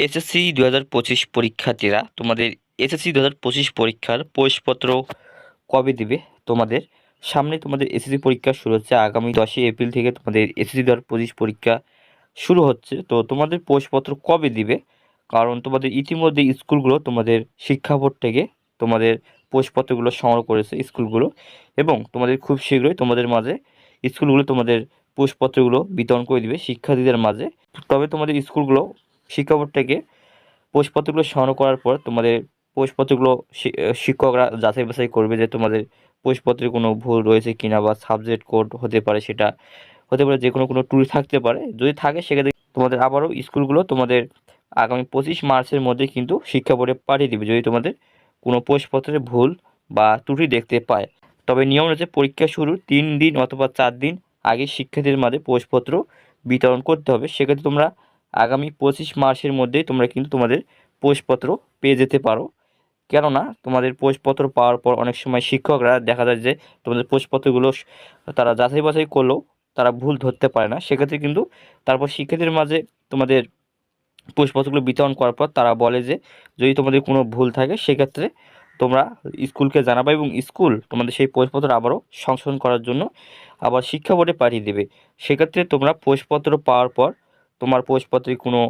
SSC দু পঁচিশ পরীক্ষার্থীরা তোমাদের এসএসসি দু পঁচিশ পরীক্ষার প্রবেশপত্র কবে দিবে? তোমাদের সামনে তোমাদের এসএসসি পরীক্ষা শুরু হচ্ছে। আগামী দশই এপ্রিল থেকে তোমাদের এসএসসি দু হাজার পঁচিশ পরীক্ষা শুরু হচ্ছে। তো তোমাদের প্রবেশপত্র কবে দিবে? কারণ তোমাদের ইতিমধ্যে স্কুলগুলো তোমাদের শিক্ষা বোর্ড থেকে তোমাদের প্রবেশপত্রগুলো সংগ্রহ করেছে স্কুলগুলো এবং তোমাদের খুব শীঘ্রই তোমাদের মাঝে স্কুলগুলো তোমাদের প্রবেশপত্রগুলো বিতরণ করে দিবে শিক্ষার্থীদের মাঝে। তবে তোমাদের স্কুলগুলো শিক্ষা বোর্ড থেকে প্রশ্নপত্রগুলো সংগ্রহ করার পর তোমাদের পোষপত্রগুলো শিক্ষকরা যাচাই বাছাই করবে যে তোমাদের পোষপত্রে কোনো ভুল রয়েছে কিনা বা সাবজেক্ট কোড হতে পারে সেটা, হতে পারে যে কোনো কোনো ত্রুটি থাকতে পারে। যদি থাকে সেক্ষেত্রে তোমাদের আবারও স্কুলগুলো তোমাদের আগামী পঁচিশ মার্চের মধ্যে কিন্তু শিক্ষা বোর্ডে পাঠিয়ে দিবে যদি তোমাদের কোনো প্রশ্নপত্রে ভুল বা ত্রুটি দেখতে পায়। তবে নিয়ম রয়েছে পরীক্ষা শুরুর তিন দিন অথবা চার দিন আগে শিক্ষার্থীদের মাঝে পোষপত্র বিতরণ করতে হবে। সেক্ষেত্রে তোমরা আগামী পঁচিশ মার্চের মধ্যেই তোমরা কিন্তু তোমাদের প্রবেশপত্র পেয়ে যেতে পারো। কেননা তোমাদের প্রবেশপত্র পাওয়ার পর অনেক সময় শিক্ষকরা দেখা যায় যে তোমাদের প্রবেশপত্রগুলো স- তারা যাচাই বাছাই করলেও তারা ভুল ধরতে পারে না। সেক্ষেত্রে কিন্তু তারপর শিক্ষার্থীদের মাঝে তোমাদের প্রবেশপত্রগুলো বিতরণ করার পর তারা বলে যে, যদি তোমাদের কোনো ভুল থাকে, সেক্ষেত্রে তোমরা স্কুলকে জানাবে এবং স্কুল তোমাদের সেই প্রবেশপত্র আবারও সংশোধন করার জন্য আবার শিক্ষা বোর্ডে পাঠিয়ে দেবে। সেক্ষেত্রে তোমরা প্রবেশপত্র পাওয়ার পর তোমার প্রবেশপত্রে কোনো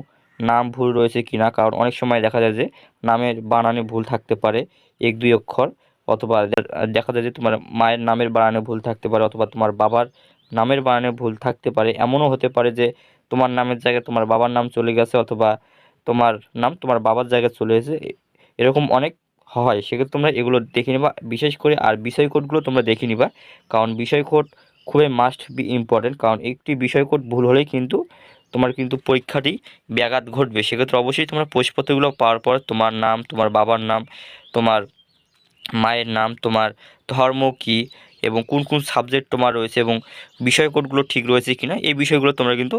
নাম ভুল রয়েছে কি না? কারণ অনেক সময় দেখা যায় যে নামের বানানে ভুল থাকতে পারে এক, দুই অক্ষর অথবা দেখা যায় যে তোমার মায়ের নামের বানানে ভুল থাকতে পারে অথবা তোমার বাবার নামের বানানে ভুল থাকতে পারে। এমনও হতে পারে যে তোমার নামের জায়গায় তোমার বাবার নাম চলে গেছে অথবা তোমার নাম তোমার বাবার জায়গায় চলে এসেছে এরকম অনেক হয়। সেক্ষেত্রে তোমরা এগুলো দেখে নিবা। বিশেষ করে আর বিষয় কোডগুলো তোমরা দেখে নিবা। কারণ বিষয় কোড খুবই মাস্ট বি ইম্পর্টেন্ট কারণ একটি বিষয় কোড ভুল হলেই কিন্তু তোমার কিন্তু পরীক্ষাটি ব্যাঘাত ঘটবে। সেক্ষেত্রে অবশ্যই তোমার প্রশ্নপত্রগুলো পাওয়ার পর তোমার নাম, তোমার বাবার নাম, তোমার মায়ের নাম, তোমার ধর্ম কী এবং কোন কোন সাবজেক্ট তোমার রয়েছে এবং বিষয় কোডগুলো ঠিক রয়েছে কি না এই বিষয়গুলো তোমরা কিন্তু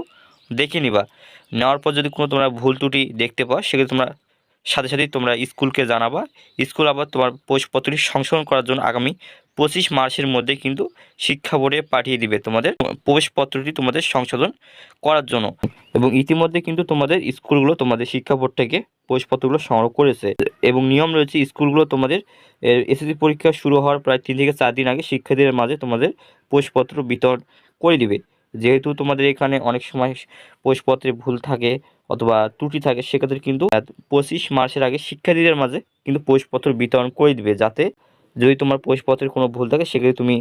দেখে নিবা। নেওয়ার পর যদি কোনো তোমরা ভুল ত্রুটি দেখতে পাও, সেক্ষেত্রে তোমরা সাথে সাথেই তোমরা স্কুলকে জানাবা। স্কুল আবার তোমার পোষপত্রটি সংশোধন করার জন্য আগামী পঁচিশ মার্চের মধ্যে কিন্তু শিক্ষা বোর্ডে পাঠিয়ে দিবে তোমাদের প্রবেশপত্রটি তোমাদের সংশোধন করার জন্য। এবং ইতিমধ্যে কিন্তু তোমাদের স্কুলগুলো তোমাদের শিক্ষা বোর্ড থেকে প্রবেশপত্রগুলো সংগ্রহ করেছে। এবং নিয়ম রয়েছে, স্কুলগুলো তোমাদের এসএসসি পরীক্ষা শুরু হওয়ার প্রায় তিন থেকে চার দিন আগে শিক্ষার্থীদের মাঝে তোমাদের প্রবেশপত্র বিতরণ করে দিবে। যেহেতু তোমাদের এখানে অনেক সময় প্রবেশপত্রে ভুল থাকে অথবা ত্রুটি থাকে, সেক্ষেত্রে কিন্তু পঁচিশ মার্চের আগে শিক্ষার্থীদের মাঝে কিন্তু প্রবেশপত্র বিতরণ করে দিবে, যাতে যদি তোমার প্রবেশপত্রের কোনো ভুল থাকে সেক্ষেত্রে তুমি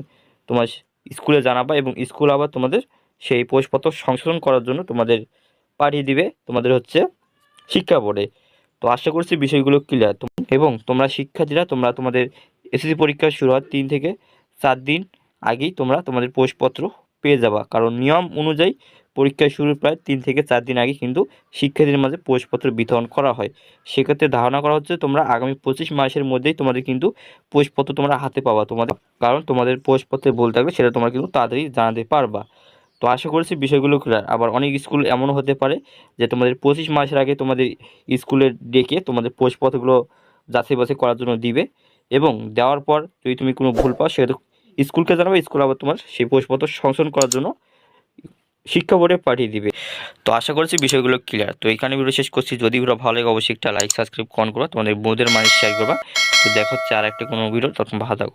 তোমার স্কুলে জানাবা এবং স্কুল আবার তোমাদের সেই প্রবেশপত্র সংশোধন করার জন্য তোমাদের পাঠিয়ে দিবে তোমাদের হচ্ছে শিক্ষা বোর্ডে। তো আশা করছি বিষয়গুলো ক্লিয়ার এবং তোমরা শিক্ষার্থীরা, তোমরা তোমাদের এসএসসি পরীক্ষা শুরু হওয়ার তিন থেকে চার দিন আগেই তোমরা তোমাদের প্রবেশপত্র পেয়ে যাবা। কারণ নিয়ম অনুযায়ী পরীক্ষা শুরুর প্রায় তিন থেকে চার দিন আগে কিন্তু শিক্ষার্থীদের মাঝে প্রবেশপত্র বিতরণ করা হয়। সেক্ষেত্রে ধারণা করা হচ্ছে তোমরা আগামী পঁচিশ মাসের মধ্যেই তোমাদের কিন্তু প্রবেশপত্র তোমরা হাতে পাবা। তোমাদের কারণ তোমাদের প্রবেশপত্রে ভুল থাকবে সেটা তোমরা কিন্তু তাড়াতাড়ি জানাতে পারবা। তো আশা করছি বিষয়গুলো ক্লিয়ার আবার অনেক স্কুল এমনও হতে পারে যে তোমাদের পঁচিশ মাসের আগে তোমাদের স্কুলে ডেকে তোমাদের প্রবেশপত্রগুলো যাচাই বাছাই করার জন্য দিবে এবং দেওয়ার পর যদি তুমি কোনো ভুল পাও সেটা স্কুলকে জানাবে, স্কুল আবার তোমার সেই প্রবেশপত্র সংশোধন করার জন্য শিক্ষা বোর্ডে পাঠিয়ে দিবে। তো আশা করছি বিষয়গুলো ক্লিয়ার তো এখানে ভিডিও শেষ করছি। যদি ভিডিও ভালো লাগে, অবশ্যই একটা লাইক সাবস্ক্রাইব কন করো। তোমাদের বন্ধুদের মাঝে শেয়ার করবা। তো দেখো হচ্ছে আর একটা কোনো ভিডিও তখন ভালো থাকো।